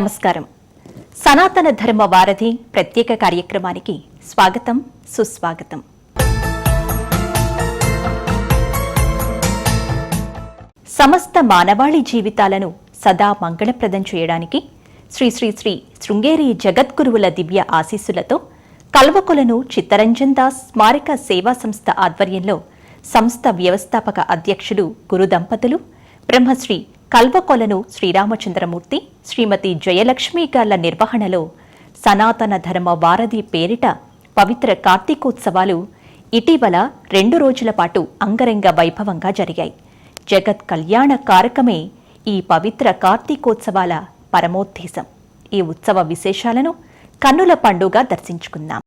నమస్కారం. సనాతన ధర్మ వారధి ప్రత్యేక కార్యక్రమానికి స్వాగతం సుస్వాగతం. సమస్త మానవాళి జీవితాలను సదా మంగళప్రదం చేయడానికి శ్రీ శ్రీ శ్రీ శృంగేరి జగద్గురువుల దివ్య ఆశీస్సులతో కల్వకులను చిత్తరంజన్ దాస్ స్మారక సేవా సంస్థ ఆధ్వర్యంలో సంస్థ వ్యవస్థాపక అధ్యక్షులు గురు దంపతులు బ్రహ్మశ్రీ కల్వకొలను శ్రీరామచంద్రమూర్తి శ్రీమతి జయలక్ష్మి గార్ల నిర్వహణలో సనాతన ధర్మ వారధి పేరిట పవిత్ర కార్తీకోత్సవాలు ఇటీవల రెండు రోజుల పాటు అంగరంగ వైభవంగా జరిగాయి. జగత్ కళ్యాణ కారకమే ఈ పవిత్ర కార్తీకోత్సవాల పరమోద్దేశం. ఈ ఉత్సవ విశేషాలను కన్నుల పండుగ దర్శించుకుందాం.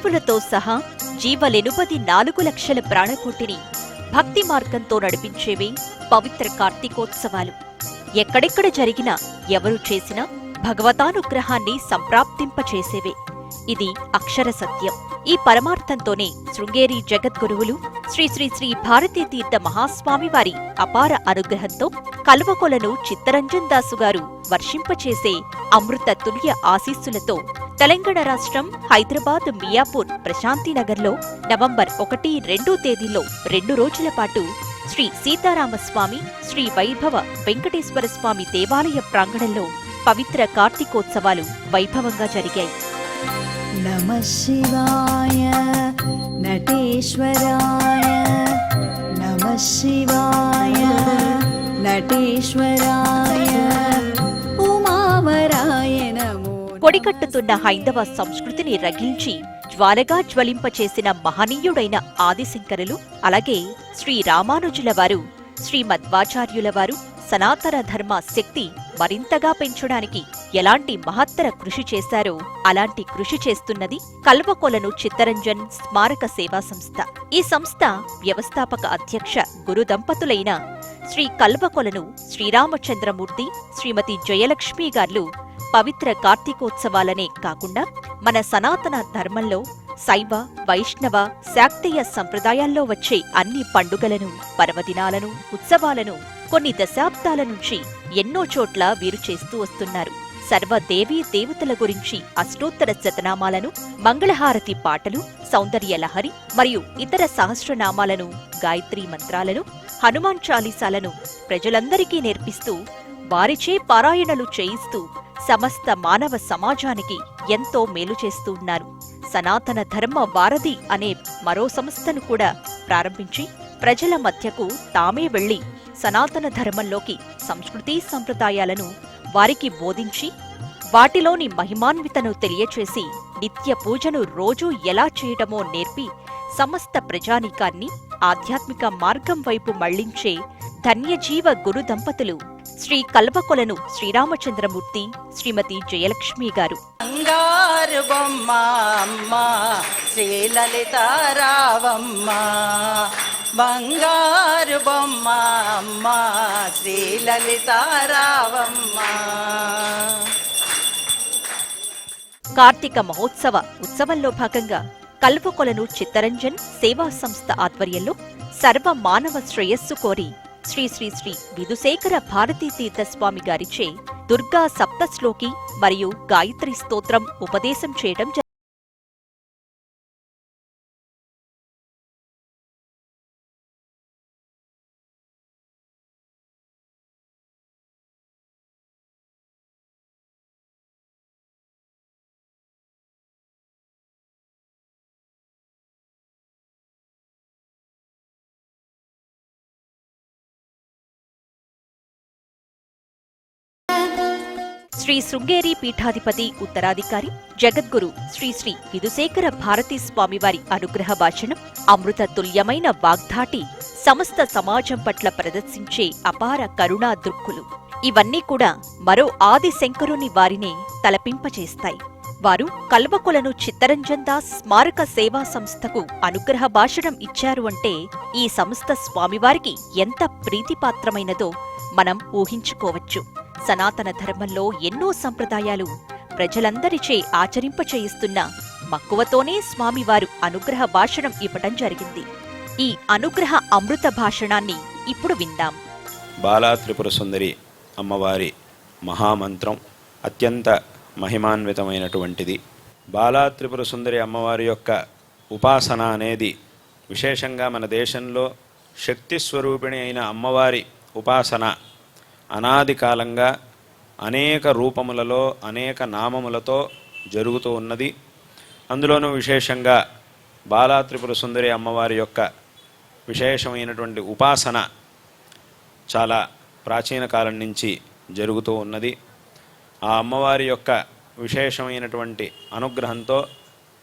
మానవులతో సహా జీవలెనుపది నాలుగు లక్షల ప్రాణకోటిని భక్తి మార్గంతో నడిపించేవే పవిత్ర కార్తీకోత్సవాలు. ఎక్కడెక్కడ జరిగినా ఎవరు చేసినా భగవతానుగ్రహాన్ని సంప్రాప్తింపచేసేవే. ఇది అక్షర సత్యం. ఈ పరమార్థంతోనే శృంగేరి జగద్గురువులు శ్రీ శ్రీ శ్రీ భారతీ తీర్థ మహాస్వామి వారి అపార అనుగ్రహంతో కల్వకొలను చిత్తరంజన్ దాసు గారు వర్షింపచేసే అమృత తుల్య ఆశీస్సులతో తెలంగాణ రాష్ట్రం హైదరాబాద్ మియాపూర్ ప్రశాంతినగర్లో నవంబర్ ఒకటి రెండు తేదీల్లో రెండు రోజుల పాటు శ్రీ సీతారామస్వామి శ్రీ వైభవ వెంకటేశ్వర స్వామి దేవాలయ ప్రాంగణంలో పవిత్ర కార్తీకోత్సవాలు వైభవంగా జరిగాయి. నటేశ్వరాయ నమ శివాయ నటేశ్వరాయ ఉమావరాయ నమో కొడికట్టుతున్న హైందవ సంస్కృతిని రగిల్చి జ్వాలగా జ్వలింపచేసిన మహనీయుడైన ఆదిశంకరులు అలాగే శ్రీ రామానుజుల వారు వారు సనాతన ధర్మ శక్తి మరింతగా పెంచడానికి ఎలాంటి మహత్తర కృషి చేశారో అలాంటి కృషి చేస్తున్నది కల్వకొలను చిత్తరంజన్ స్మారక సేవా సంస్థ. ఈ సంస్థ వ్యవస్థాపక అధ్యక్ష గురు దంపతులైన శ్రీ కల్వకొలను శ్రీరామచంద్రమూర్తి శ్రీమతి జయలక్ష్మి గార్లు పవిత్ర కార్తీకోత్సవాలనే కాకుండా మన సనాతన ధర్మంలో శైవ వైష్ణవ శాక్తేయ సంప్రదాయాల్లో వచ్చే అన్ని పండుగలను పర్వదినాలను ఉత్సవాలను కొన్ని దశాబ్దాల నుంచి ఎన్నో చోట్ల వీరు చేస్తూ వస్తున్నారు. సర్వదేవీ దేవతల గురించి అష్టోత్తర శతనామాలను మంగళహారతి పాటలు సౌందర్య లహరి మరియు ఇతర సహస్రనామాలను గాయత్రీ మంత్రాలను హనుమాన్ చాలీసాలను ప్రజలందరికీ నేర్పిస్తూ వారిచే పారాయణలు చేయిస్తూ సమస్త మానవ సమాజానికి ఎంతో మేలు చేస్తూ ఉన్నారు. సనాతన ధర్మ వారధి అనే మరో సంస్థను కూడా ప్రారంభించి ప్రజల మధ్యకు తామే వెళ్ళి సనాతన ధర్మంలోకి సంస్కృతి సంప్రదాయాలను వారికి బోధించి వాటిలోని మహిమాన్వితను తెలియచేసి నిత్య పూజను రోజూ ఎలా చేయటమో నేర్పి సమస్త ప్రజానీకాన్ని ఆధ్యాత్మిక మార్గం వైపు మళ్ళించే ధన్యజీవ గురు దంపతులు శ్రీ కల్వకొలను శ్రీరామచంద్రమూర్తి శ్రీమతి జయలక్ష్మి గారు. బంగారు బొమ్మ అమ్మ శ్రీలలిత రావమ్మ. బంగారు బొమ్మ అమ్మ శ్రీలలిత రావమ్మ. కార్తీక మహోత్సవ ఉత్సవంలో భాగంగా కల్వకొలను చిత్తరంజన్ సేవా సంస్థ ఆధ్వర్యంలో సర్వ మానవ శ్రేయస్సు కోరి శ్రీ శ్రీ శ్రీ విధుశేఖర భారతీ తీర్థస్వామి గారిచే దుర్గా సప్తశ్లోకి మరియు గాయత్రి స్తోత్రం ఉపదేశం చేయడం శ్రీ శృంగేరి పీఠాధిపతి ఉత్తరాధికారి జగద్గురు శ్రీ శ్రీ విధుశేఖర భారతీ స్వామివారి అనుగ్రహ భాషణం అమృత తుల్యమైన వాగ్ధాటి సమస్త సమాజం పట్ల ప్రదర్శించే అపార కరుణా దృక్కులు. ఇవన్నీ కూడా మరో ఆది శంకరుని వారినే తలపింపచేస్తాయి. వారు కల్వకులను చిత్తరంజన్ దాస్ స్మారక సేవా సంస్థకు అనుగ్రహ భాషణం ఇచ్చారు అంటే ఈ సంస్థ స్వామివారికి ఎంత ప్రీతిపాత్రమైనదో మనం ఊహించుకోవచ్చు. సనాతన ధర్మంలో ఎన్నో సంప్రదాయాలు ప్రజలందరిచే ఆచరింపచేయిస్తున్న మక్కువతోనే స్వామివారు అనుగ్రహ భాషణం ఇవ్వటం జరిగింది. ఈ అనుగ్రహ అమృత భాషణాన్ని ఇప్పుడు విందాం. బాలా త్రిపుర సుందరి అమ్మవారి మహామంత్రం అత్యంత మహిమాన్వితమైనటువంటిది. బాలా త్రిపుర సుందరి అమ్మవారి యొక్క ఉపాసన అనేది విశేషంగా మన దేశంలో శక్తి స్వరూపిణి అయిన అమ్మవారి ఉపాసన అనాది కాలంగా అనేక రూపములలో అనేక నామములతో జరుగుతూ ఉన్నది. అందులోనూ విశేషంగా బాలాత్రిపుర సుందరి అమ్మవారి యొక్క విశేషమైనటువంటి ఉపాసన చాలా ప్రాచీన కాలం నుంచి జరుగుతూ ఉన్నది. ఆ అమ్మవారి యొక్క విశేషమైనటువంటి అనుగ్రహంతో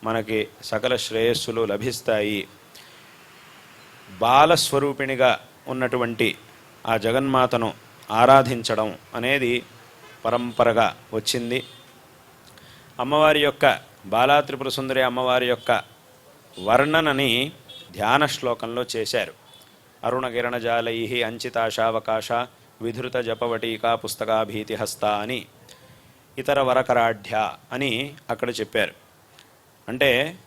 మనకి సకల శ్రేయస్సులు లభిస్తాయి. బాలస్వరూపిణిగా ఉన్నటువంటి ఆ జగన్మాతను ఆరాధించడం అనేది పరంపరగా వచ్చింది. అమ్మవారి యొక్క బాలాత్రిపుర సుందరి అమ్మవారి యొక్క వర్ణనని ధ్యాన శ్లోకంలో చేశారు. అరుణకిరణజాలై అంచితాశావకాశ విధృత జపవటీకా పుస్తకాభీతిహస్త అని ఇతర వరకరాఢ్య అని అక్కడ చెప్పారు. అంటే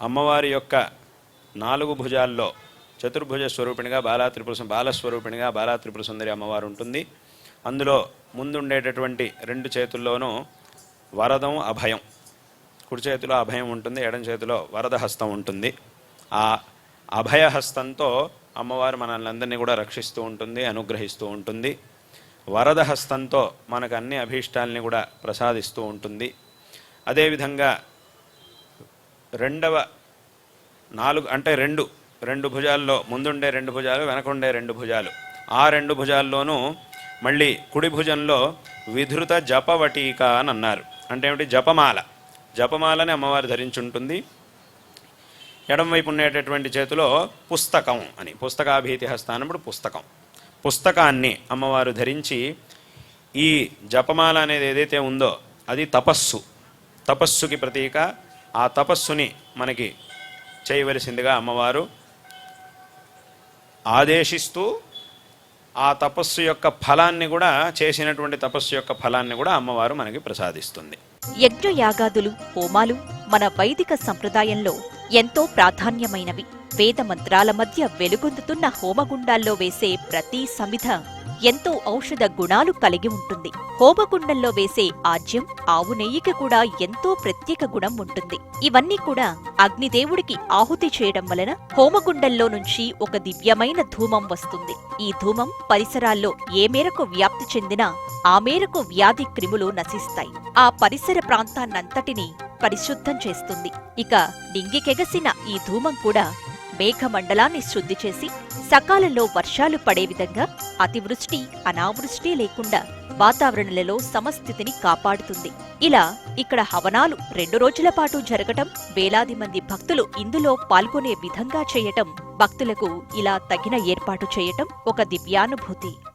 అమ్మవారి యొక్క నాలుగు భుజాల్లో చతుర్భుజ స్వరూపిణిగా బాలా త్రిపుర బాల బాలస్వరూపిణిగా బాలా త్రిపుర సుందరి అమ్మవారు ఉంటుంది. అందులో ముందుండేటటువంటి రెండు చేతుల్లోనూ వరదం అభయం. కుడి చేతిలో అభయం ఉంటుంది ఎడం చేతిలో వరద హస్తం ఉంటుంది. ఆ అభయహస్తంతో అమ్మవారు మనల్ని అందరినీ కూడా రక్షిస్తూ ఉంటుంది అనుగ్రహిస్తూ ఉంటుంది. వరద హస్తంతో మనకు అన్ని అభీష్టాలని కూడా ప్రసాదిస్తూ ఉంటుంది. అదేవిధంగా రెండవ నాలుగు అంటే రెండు రెండు భుజాల్లో ముందుండే రెండు భుజాలు వెనకుండే రెండు భుజాలు. ఆ రెండు భుజాల్లోనూ మళ్ళీ కుడి భుజంలో విధృత జపవటీక అని అన్నారు. అంటే ఏమిటి? జపమాల. జపమాలని అమ్మవారు ధరించుంటుంది. ఎడమవైపు ఉండేటటువంటి చేతిలో పుస్తకం అని పుస్తకాభీతి హస్తానప్పుడు పుస్తకం. పుస్తకాన్ని అమ్మవారు ధరించి ఈ జపమాల అనేది ఏదైతే ఉందో అది తపస్సు. తపస్సుకి ప్రతీక. ఆ తపస్సుని మనకి చేయవలసిందిగా అమ్మవారు ఆదేశిస్తూ ఆ తపస్సు యొక్క ఫలాన్ని కూడా చేసినటువంటి తపస్సు యొక్క ఫలాన్ని కూడా అమ్మవారు మనకి ప్రసాదిస్తుంది. యజ్ఞయాగాదులు హోమాలు మన వైదిక సంప్రదాయంలో ఎంతో ప్రాధాన్యమైనవి. వేద మంత్రాల మధ్య వెలుగొందుతున్న హోమగుండాల్లో వేసే ప్రతి సమిధ ఎంతో ఔషధ గుణాలు కలిగి ఉంటుంది. హోమగుండంలో వేసే ఆజ్యం ఆవు నెయ్యికి కూడా ఎంతో ప్రత్యేక గుణం ఉంటుంది. ఇవన్నీ కూడా అగ్నిదేవుడికి ఆహుతి చేయడం వలన హోమగుండంలో నుంచి ఒక దివ్యమైన ధూమం వస్తుంది. ఈ ధూమం పరిసరాల్లో ఏ మేరకు వ్యాప్తి చెందినా ఆ మేరకు వ్యాధి క్రిములు నశిస్తాయి. ఆ పరిసర ప్రాంతాన్నంతటినీ పరిశుద్ధం చేస్తుంది. ఇక నింగికెగసిన ఈ ధూమం కూడా మేఘమండలాన్ని శుద్ధి చేసి సకాలంలో వర్షాలు పడే విధంగా అతివృష్టి అనావృష్టి లేకుండా వాతావరణంలో సమస్థితిని కాపాడుతుంది. ఇలా ఇక్కడ హవనాలు రెండు రోజుల పాటు జరగటం వేలాది మంది భక్తులు ఇందులో పాల్గొనే విధంగా చేయటం భక్తులకు ఇలా తగిన ఏర్పాటు చేయటం ఒక దివ్యానుభూతి.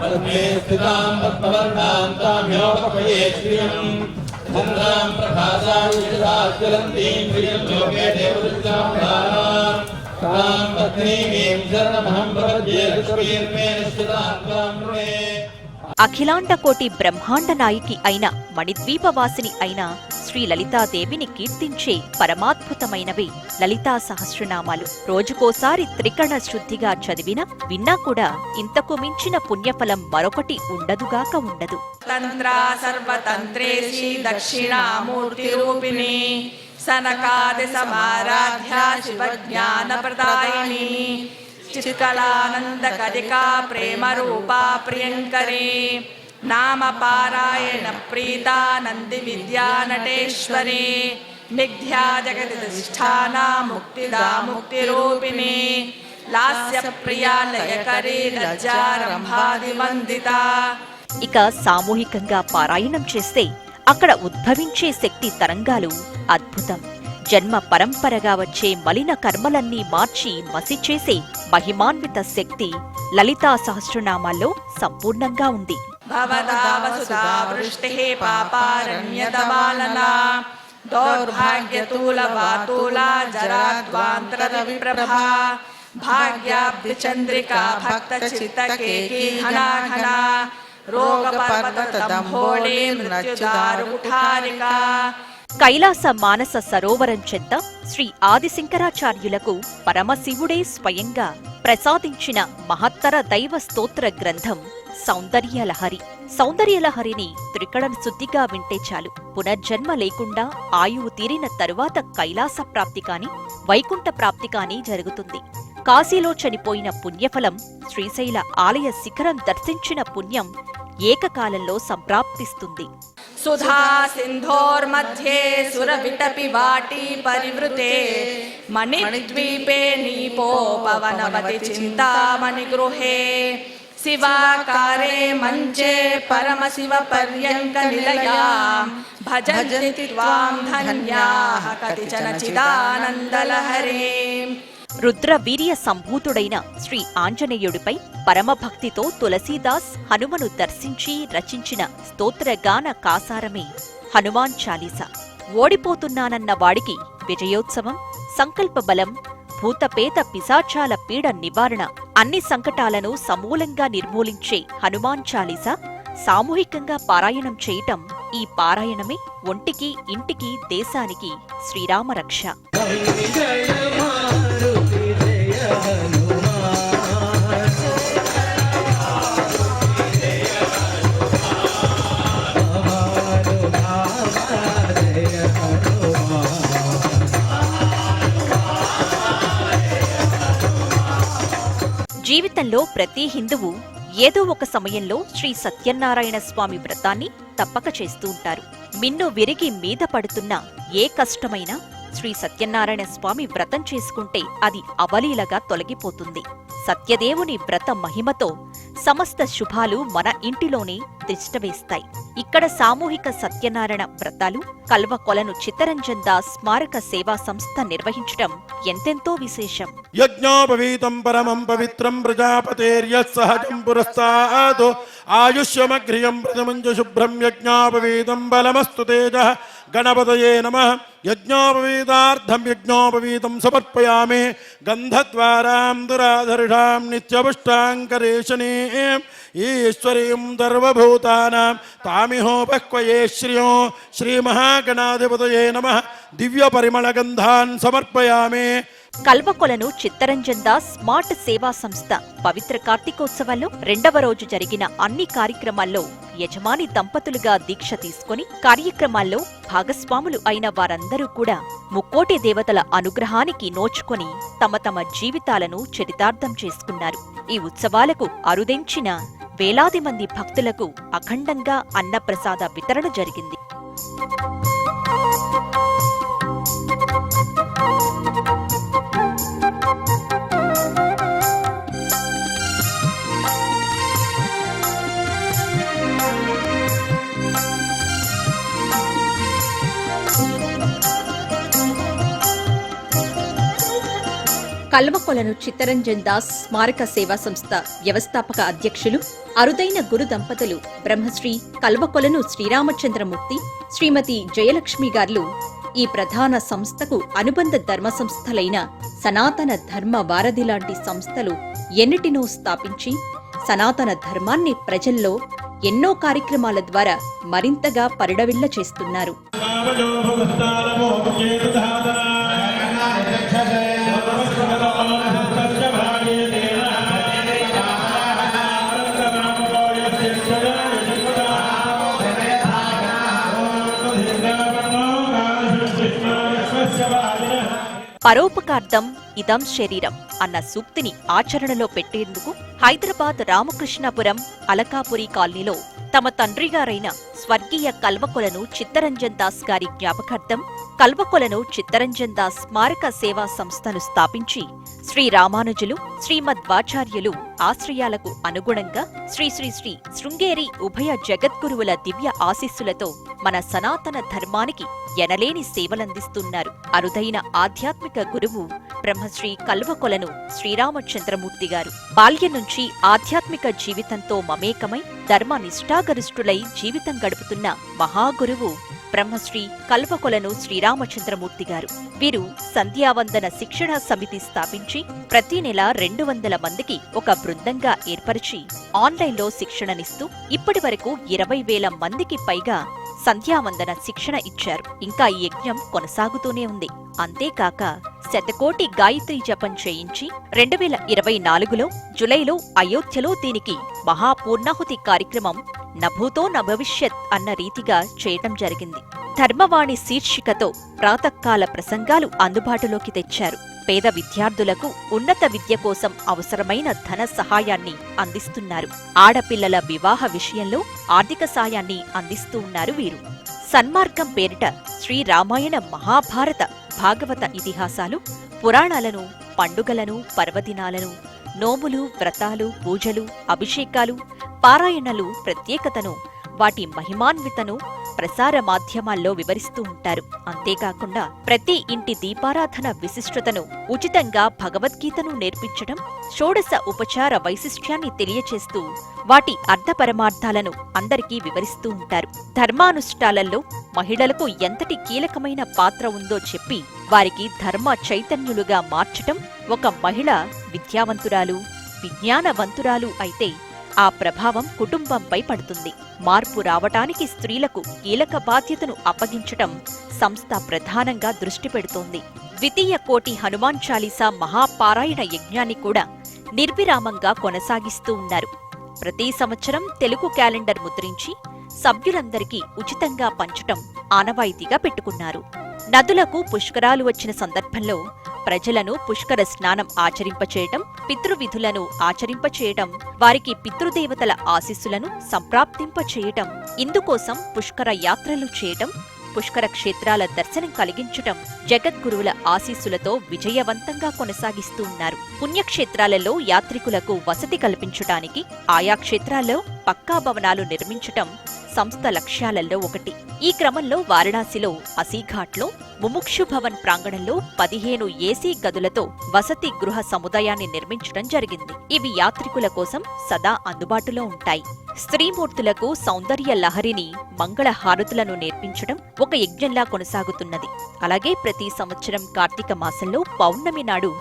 पद्मे स्थितां पद्मवर्णां ताम्योपहये श्रियम् चन्द्रां प्रभासां विदता ज्वलन्तीं श्रियं लोके देवदृष्टां दानां तां पत्नीमीं शरणमहं प्रपद्ये लक्ष्मीर्मे निश्चितां त्वां नृणे అఖిలాండకోటి బ్రహ్మాండ నాయకి అయిన మణిద్వీపవాసిని అయిన శ్రీ లలితాదేవిని కీర్తించే పరమాద్భుతమైనవి లలితా సహస్రనామాలు. రోజుకోసారి త్రికణ శుద్ధిగా చదివినా విన్నా కూడా ఇంతకు మించిన పుణ్యఫలం మరొకటి ఉండదుగాక ఉండదు. ప్రదాయిని चित्कलानन्दकलिका प्रेमरूपा प्रियङ्करी नामपारायण प्रीता नन्दिविद्यानटेश्वरी निघ्या जगदिष्ठाना मुक्तिदा मुक्तिरूपिणी लास्यप्रिया लयकरी लज्जारम्भादिवन्दिता ఇక సామూహికంగా పారాయణం చేస్తే అక్కడ ఉద్భవించే శక్తి తరంగాలు అద్భుతం జన్మ పరంపరగా వచ్చే మలిన కర్మలన్నీ మార్చి మసి చేసే మహిమాన్విత శక్తి లలితా సహస్రనామాల్లో సంపూర్ణంగా ఉంది. భాగ్యాబ్ది చంద్రికా భక్త చిత్త కేకీ ఘనా ఘనా రోగ పర్వత దంభోళీ మృత్యుదారు కుఠారికా కైలాస మానస సరోవరం చెంత శ్రీ ఆదిశంకరాచార్యులకు పరమశివుడే స్వయంగా ప్రసాదించిన మహత్తర దైవ స్తోత్ర గ్రంథం సౌందర్యలహరి. సౌందర్యలహరిని త్రికడం శుద్ధిగా వింటే చాలు. పునర్జన్మ లేకుండా ఆయువు తీరిన తరువాత కైలాస ప్రాప్తి కాని వైకుంఠ ప్రాప్తి కాని జరుగుతుంది. కాశీలో చనిపోయిన పుణ్యఫలం శ్రీశైల ఆలయ శిఖరం దర్శించిన పుణ్యం ఏకకాలంలో సంప్రాప్తిస్తుంది. सुधा सिन्धोर्मध्ये सुरविटपि वाटी परिवृते, मणिद्वीपे नीपोपवनवति चिन्तामणिगृहे। शिवाकारे मञ्चे परमशिवपर्यङ्कनिलयां, भजन्ति त्वां धन्याः कतिचन चिदानन्दलहरीम् రుద్ర వీర్య సంభూతుడైన శ్రీ ఆంజనేయుడిపై పరమభక్తితో తులసీదాస్ హనుమను దర్శించి రచించిన స్తోత్రగాన కాసారమే. హనుమాన్ చాలీసా. ఓడిపోతున్నానన్న వాడికి విజయోత్సవం సంకల్ప బలం భూతపేత పిశాచాల పీడ నివారణ అన్ని సంకటాలను సమూలంగా నిర్మూలించే హనుమాన్ చాలీసా సామూహికంగా పారాయణం చేయటం ఈ పారాయణమే ఒంటికి ఇంటికి దేశానికి శ్రీరామ జీవితంలో ప్రతి హిందువు ఏదో ఒక సమయంలో శ్రీ సత్యనారాయణ స్వామి వ్రతాన్ని తప్పక చేస్తూ ఉంటారు. మిన్ను విరిగి మీద పడుతున్న ఏ కష్టమైనా శ్రీ సత్యనారాయణ స్వామి వ్రతం చేసుకుంటే అది అవలీలగా తొలగిపోతుంది. సత్యదేవుని వ్రత మహిమతో సమస్త శుభాలు మన ఇంటిలోనే తిష్టవేస్తాయి ఇక్కడ సామూహిక సత్యనారాయణ వ్రతాలు కల్వకొలను చిత్తరంజన్ దాస్ స్మారక సేవా సంస్థ నిర్వహించడం ఎంతెంతో విశేషం. యజ్ఞోపవీతం పరమం పవిత్రం ప్రజాపతేర్యత్సహజం పురస్తాద్. ఆయుష్యమగ్రియం ప్రథమంజు శుభ్రం యజ్ఞోపవీతం బలమస్తు తేజ. गणपत नम। यज्ञोपवीतार्थं यज्ञोपवीत समर्पयामि। गन्धद्वारां दुराधर्षां नित्यपुष्टाङ्करेशनीम्। ईश्वरीं सर्वभूतानां तामिहोपक्वये श्रियो। श्रीमहागणाधिपतये नमः। दिव्यपरिमलगन्धान् కల్వకొలను చిత్తరంజన్ దాస్ స్మార్ట్ సేవా సంస్థ. పవిత్ర కార్తీకోత్సవాల్లో రెండవ రోజు జరిగిన అన్ని కార్యక్రమాల్లో యజమాని దంపతులుగా దీక్ష తీసుకుని కార్యక్రమాల్లో భాగస్వాములు అయిన వారందరూ కూడా ముక్కోటి దేవతల అనుగ్రహానికి నోచుకొని తమ తమ జీవితాలను చరితార్థం చేసుకున్నారు. ఈ ఉత్సవాలకు అరుదెంచిన వేలాది మంది భక్తులకు అఖండంగా అన్నప్రసాద వితరణ జరిగింది. కల్వకొలను చిత్తరంజన్ దాస్ స్మారక సేవా సంస్థ వ్యవస్థాపక అధ్యక్షులు అరుదైన గురు దంపతులు బ్రహ్మశ్రీ కల్వకొలను శ్రీరామచంద్రమూర్తి శ్రీమతి జయలక్ష్మి గార్లు ఈ ప్రధాన సంస్థకు అనుబంధ ధర్మ సంస్థలైన సనాతన ధర్మ వారధి లాంటి సంస్థలు ఎన్నిటినో స్థాపించి సనాతన ధర్మాన్ని ప్రజల్లో ఎన్నో కార్యక్రమాల ద్వారా మరింతగా పరిడవిల్ల చేస్తున్నారు. పరోపకార్థం ఇదం శరీరం అన్న సూక్తిని ఆచరణలో పెట్టేందుకు హైదరాబాద్ రామకృష్ణాపురం అలకాపురి కాలనీలో తమ తండ్రిగారైన స్వర్గీయ కల్వకొలను చిత్తరంజన్ దాస్ గారి జ్ఞాపకార్థం కల్వకొలను చిత్తరంజన్ దాస్ స్మారక సేవా సంస్థను స్థాపించి శ్రీ రామానుజులు శ్రీమద్వాచార్యులు ఆశ్రయాలకు అనుగుణంగా శ్రీ శ్రీ శ్రీ శృంగేరి ఉభయ జగద్గురువుల దివ్య ఆశీస్సులతో మన సనాతన ధర్మానికి ఎనలేని సేవలందిస్తున్నారు. అరుదైన ఆధ్యాత్మిక గురువు బ్రహ్మశ్రీ కల్వకొలను శ్రీరామచంద్రమూర్తి గారు. బాల్యం నుంచి ఆధ్యాత్మిక జీవితంతో మమేకమై ధర్మ నిష్ఠాగరిష్ఠులై జీవితం గడుపుతున్న మహాగురువు బ్రహ్మశ్రీ కల్వకొలను శ్రీరామచంద్రమూర్తి గారు. వీరు సంధ్యావందన శిక్షణ సమితి స్థాపించి ప్రతి నెల రెండు వందల మందికి ఒక బృందంగా ఏర్పరిచి ఆన్లైన్లో శిక్షణనిస్తూ ఇప్పటి వరకు ఇరవై వేల మందికి పైగా సంధ్యావందన శిక్షణ ఇచ్చారు. ఇంకా ఈ యజ్ఞం కొనసాగుతూనే ఉంది. అంతేకాక శతకోటి గాయత్రి జపం చేయించి రెండు వేల ఇరవై నాలుగులో జులైలో అయోధ్యలో దీనికి మహాపూర్ణాహుతి కార్యక్రమం నభూతో నభవిష్యత్ అన్న రీతిగా చేయటం జరిగింది. ధర్మవాణి శీర్షికతో ప్రాతకాల ప్రసంగాలు అందుబాటులోకి తెచ్చారు. పేద విద్యార్థులకు ఉన్నత విద్య కోసం అవసరమైన ధన సహాయాన్ని అందిస్తున్నారు. ఆడపిల్లల వివాహ విషయంలో ఆర్థిక సాయాన్ని అందిస్తూ ఉన్నారు వీరు. సన్మార్గం పేరిట శ్రీ రామాయణ మహాభారత భాగవత ఇతిహాసాలు పురాణాలను పండుగలను పర్వదినాలను నోములు వ్రతాలు పూజలు అభిషేకాలు పారాయణలు ప్రత్యేకతను వాటి మహిమాన్వితను ప్రసార మాధ్యమాల్లో వివరిస్తూ ఉంటారు. అంతేకాకుండా ప్రతి ఇంటి దీపారాధన విశిష్టతను ఉచితంగా భగవద్గీతను నేర్పించడం షోడశ ఉపచార వైశిష్ట్యాన్ని తెలియచేస్తూ వాటి అర్థపరమార్థాలను అందరికీ వివరిస్తూ ఉంటారు. ధర్మానుష్ఠాలలో మహిళలకు ఎంతటి కీలకమైన పాత్ర ఉందో చెప్పి వారికి ధర్మ చైతన్యులుగా మార్చటం ఒక మహిళ విద్యావంతురాలు విజ్ఞానవంతురాలు అయితే ఆ ప్రభావం కుటుంబంపై పడుతుంది. మార్పు రావటానికి స్త్రీలకు కీలక బాధ్యతను అప్పగించటం సంస్థ ప్రధానంగా దృష్టి పెడుతోంది. ద్వితీయ కోటి హనుమాన్ చాలీసా మహాపారాయణ యజ్ఞాన్ని కూడా నిర్విరామంగా కొనసాగిస్తూ ఉన్నారు. ప్రతి సంవత్సరం తెలుగు క్యాలెండర్ ముద్రించి సభ్యులందరికీ ఉచితంగా పంచటం ఆనవాయితీగా పెట్టుకున్నారు. నదులకు పుష్కరాలు వచ్చిన సందర్భంలో ప్రజలను పుష్కర స్నానం ఆచరింపచేయటం పితృవిధులను ఆచరింపచేయటం వారికి పితృదేవతల ఆశీస్సులను సంప్రాప్తింపచేయటం ఇందుకోసం పుష్కర యాత్రలు చేయటం పుష్కర క్షేత్రాల దర్శనం కలిగించటం జగద్గురువుల ఆశీస్సులతో విజయవంతంగా కొనసాగిస్తూ ఉన్నారు. పుణ్యక్షేత్రాలలో యాత్రికులకు వసతి కల్పించటానికి ఆయా క్షేత్రాల్లో పక్కా భవనాలు నిర్మించటం సంస్థ లక్ష్యాలలో ఒకటి. ఈ క్రమంలో వారణాసిలో అసీఘాట్లో ముముక్షు భవన్ ప్రాంగణంలో పదిహేను ఏసీ గదులతో వసతి గృహ సముదాయాన్ని నిర్మించడం జరిగింది. ఇవి యాత్రికుల కోసం సదా అందుబాటులో ఉంటాయి. స్త్రీమూర్తులకు సౌందర్య లహరిని మంగళ హారతులను నేర్పించడం ఒక యజ్ఞంలా కొనసాగుతున్నది. అలాగే ప్రతి సంవత్సరం కార్తీక మాసంలో పౌర్ణమి నాడు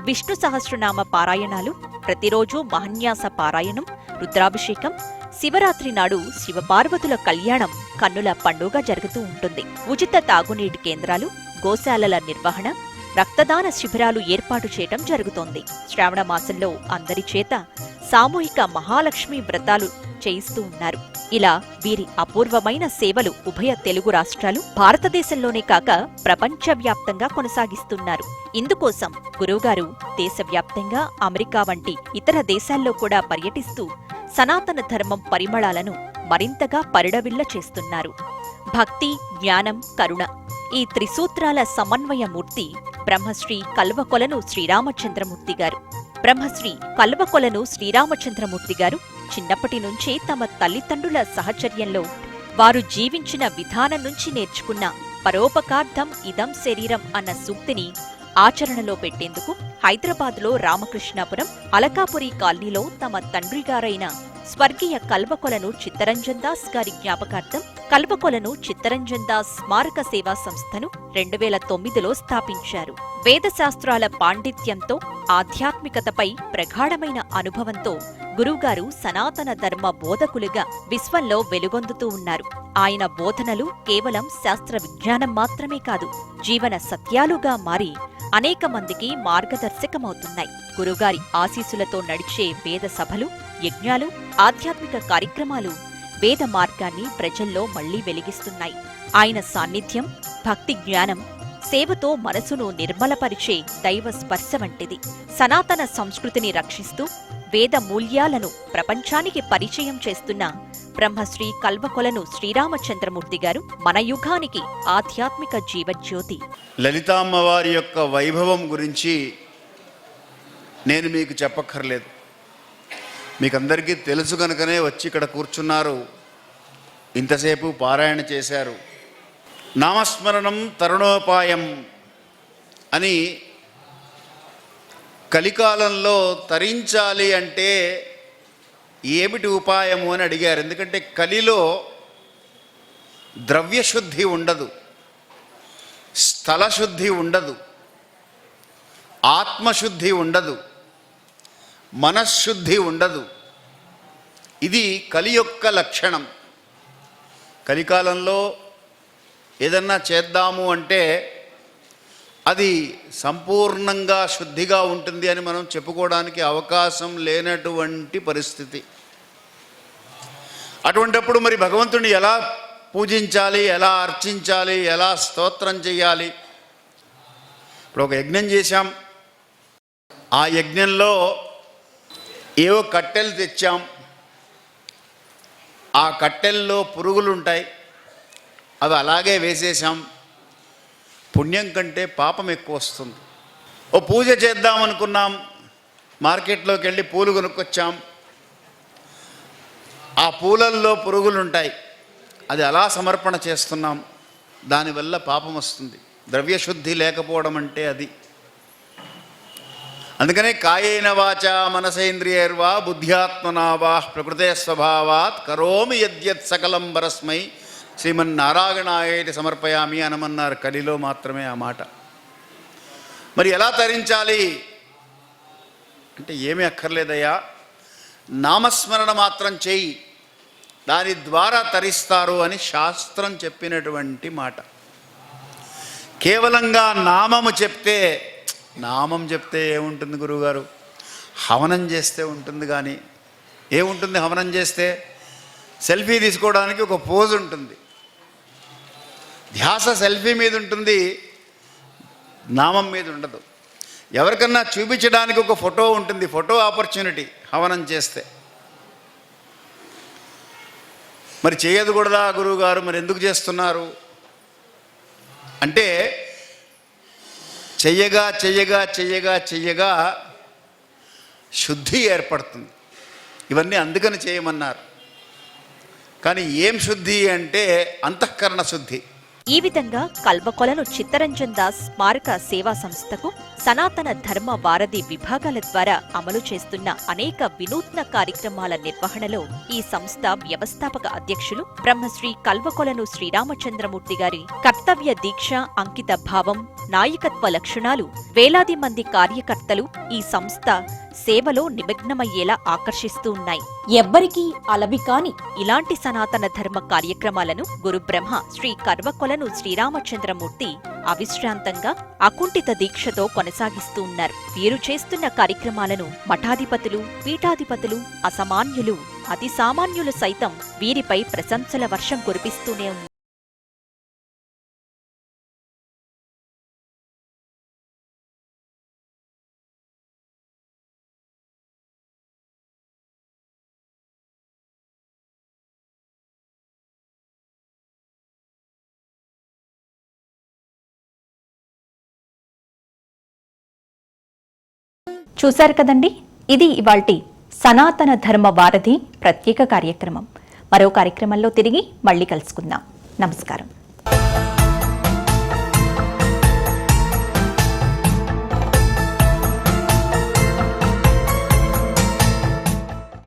విష్ణు సహస్రనామ పారాయణాలు ప్రతిరోజు మహన్యాస పారాయణం రుద్రాభిషేకం శివరాత్రి నాడు శివపార్వతుల కళ్యాణం కన్నుల పండుగ జరుగుతూ ఉంటుంది. ఉచిత తాగునీటి కేంద్రాలు గోశాలల నిర్వహణ రక్తదాన శిబిరాలు ఏర్పాటు చేయటం జరుగుతోంది. శ్రావణ మాసంలో అందరి చేత సామూహిక మహాలక్ష్మి వ్రతాలు చేయిస్తూ ఉన్నారు. ఇలా వీరి అపూర్వమైన సేవలు ఉభయ తెలుగు రాష్ట్రాలు భారతదేశంలోనే కాక ప్రపంచవ్యాప్తంగా కొనసాగిస్తున్నారు. ఇందుకోసం గురువుగారు దేశవ్యాప్తంగా అమెరికా వంటి ఇతర దేశాల్లో కూడా పర్యటిస్తూ సనాతన ధర్మం పరిమళాలను మరింతగా పరిడవిల్ల చేస్తున్నారు. భక్తి జ్ఞానం కరుణ ఈ త్రిసూత్రాల సమన్వయమూర్తి బ్రహ్మశ్రీ కల్వకొలను శ్రీరామచంద్రమూర్తి గారు. బ్రహ్మశ్రీ కల్వకొలను శ్రీరామచంద్రమూర్తి గారు చిన్నప్పటి నుంచే తమ తల్లిదండ్రుల సహచర్యంలో వారు జీవించిన విధానం నుంచి నేర్చుకున్న పరోపకార్థం ఇదం శరీరం అన్న సూక్తిని ఆచరణలో పెట్టేందుకు హైదరాబాద్లో రామకృష్ణాపురం అలకాపురి కాలనీలో తమ తండ్రిగారైన స్వర్గీయ కల్వకొలను చిత్తరంజన్ దాస్ గారి జ్ఞాపకార్థం కల్వకొలను చిత్తరంజన్ దాస్ స్మారక సేవా సంస్థను రెండు వేల తొమ్మిదిలో స్థాపించారు. వేదశాస్త్రాల పాండిత్యంతో ఆధ్యాత్మికతపై ప్రగాఢమైన అనుభవంతో గురువుగారు సనాతన ధర్మ బోధకులుగా విశ్వంలో వెలుగొందుతూ ఉన్నారు. ఆయన బోధనలు కేవలం శాస్త్ర విజ్ఞానం మాత్రమే కాదు జీవన సత్యాలుగా మారి అనేక మందికి మార్గదర్శకమవుతున్నాయి. గురుగారి ఆశీస్సులతో నడిచే వేద సభలు యజ్ఞాలు ఆధ్యాత్మిక కార్యక్రమాలు వేద మార్గాన్ని ప్రజల్లో మళ్ళీ వెలిగిస్తున్నాయి. ఆయన సాన్నిధ్యం భక్తి జ్ఞానం సేవతో మనసును నిర్మలపరిచే దైవ స్పర్శ వంటిది. సనాతన సంస్కృతిని రక్షిస్తూ వేద మూల్యాలను ప్రపంచానికి పరిచయం చేస్తున్న బ్రహ్మశ్రీ కల్వకొలను శ్రీరామచంద్రమూర్తి గారు మన యుగానికి ఆధ్యాత్మిక జీవజ్యోతి. లలితామ్మవారి యొక్క వైభవం గురించి నేను మీకు చెప్పక్కర్లేదు. మీకు అందరికీ తెలుసు కనుకనే వచ్చి ఇక్కడ కూర్చున్నారు. ఇంతసేపు పారాయణ చేశారు. నామస్మరణం తరుణోపాయం అని కలికాలంలో తరించాలి అంటే ఏమిటి ఉపాయము అని అడిగారు. ఎందుకంటే కలిలో ద్రవ్యశుద్ధి ఉండదు స్థలశుద్ధి ఉండదు ఆత్మశుద్ధి ఉండదు మనశ్శుద్ధి ఉండదు. ఇది కలి యొక్క లక్షణం. కలికాలంలో ఏదన్నా చేద్దాము అంటే అది సంపూర్ణంగా శుద్ధిగా ఉంటుంది అని మనం చెప్పుకోవడానికి అవకాశం లేనటువంటి పరిస్థితి. అటువంటప్పుడు మరి భగవంతుని ఎలా పూజించాలి ఎలా అర్చించాలి ఎలా స్తోత్రం చేయాలి ఇప్పుడు ఒక యజ్ఞం చేశాం. ఆ యజ్ఞంలో ఏవో కట్టెలు తెచ్చాం. ఆ కట్టెల్లో పురుగులు ఉంటాయి అవి అలాగే వేసేసాం పుణ్యం కంటే పాపం ఎక్కువ వస్తుంది. ఓ పూజ చేద్దాం అనుకున్నాం. మార్కెట్లోకి వెళ్ళి పూలు కొనుక్కొచ్చాం. ఆ పూలల్లో పురుగులు ఉంటాయి అది అలా సమర్పణ చేస్తున్నాం. దానివల్ల పాపం వస్తుంది. ద్రవ్యశుద్ధి లేకపోవడం అంటే అది. అందుకనే కాయేన వాచ మనసేంద్రియర్వా బుద్ధ్యాత్మనావా ప్రకృతే స్వభావాత్ కరోమి యద్యత్ సకలం వరస్మై శ్రీమన్నారాయణాయేటి సమర్పయామి అనమన్నారు కలిలో మాత్రమే ఆ మాట. మరి ఎలా తరించాలి? అంటే ఏమీ అక్కర్లేదయ్యా. నామస్మరణ మాత్రం చేయి. దాని ద్వారా తరిస్తారు అని శాస్త్రం చెప్పినటువంటి మాట. కేవలంగా నామము చెప్తే నామం చెప్తే ఏముంటుంది గురువుగారు? హవనం చేస్తే ఉంటుంది కానీ. ఏముంటుంది హవనం చేస్తే? సెల్ఫీ తీసుకోవడానికి ఒక పోజ్ ఉంటుంది. ధ్యాస సెల్ఫీ మీద ఉంటుంది నామం మీద ఉండదు. ఎవరికన్నా చూపించడానికి ఒక ఫోటో ఉంటుంది ఫోటో ఆపర్చునిటీ హవనం చేస్తే. మరి చేయదు కూడదా గురువు గారు మరి ఎందుకు చేస్తున్నారు? అంటే చెయ్యగా చెయ్యగా చెయ్యగా చెయ్యగా శుద్ధి ఏర్పడుతుంది. ఇవన్నీ అందుకని చేయమన్నారు. కానీ ఏం శుద్ధి అంటే అంతఃకరణ శుద్ధి. ఈ విధంగా కల్వకొలను చిత్తరంజన్ దాస్ స్మారక సేవా సంస్థకు సనాతన ధర్మ వారధి విభాగాల ద్వారా అమలు చేస్తున్న అనేక వినూత్న కార్యక్రమాల నిర్వహణలో ఈ సంస్థ వ్యవస్థాపక అధ్యక్షులు బ్రహ్మశ్రీ కల్వకొలను శ్రీరామచంద్రమూర్తి గారి కర్తవ్య దీక్ష అంకిత భావం నాయకత్వ లక్షణాలు వేలాది మంది కార్యకర్తలు ఈ సంస్థ సేవలో నిమగ్నమయ్యేలా ఆకర్షిస్తూ ఉన్నాయి. ఎవ్వరికీ అలవికాని ఇలాంటి సనాతన ధర్మ కార్యక్రమాలను గురు బ్రహ్మ శ్రీ కర్వకొలను శ్రీరామచంద్రమూర్తి అవిశ్రాంతంగా అకుంఠిత దీక్షతో కొనసాగిస్తూ ఉన్నారు. వీరు చేస్తున్న కార్యక్రమాలను మఠాధిపతులు పీఠాధిపతులు అసామాన్యులు అతి సామాన్యులు సైతం వీరిపై ప్రశంసల వర్షం కురిపిస్తూనే చూశారు కదండి? ఇది ఇవాల్టి సనాతన ధర్మ వారధి ప్రత్యేక కార్యక్రమం. మరో కార్యక్రమంలో తిరిగి మళ్ళీ కలుసుకుందాం. నమస్కారం.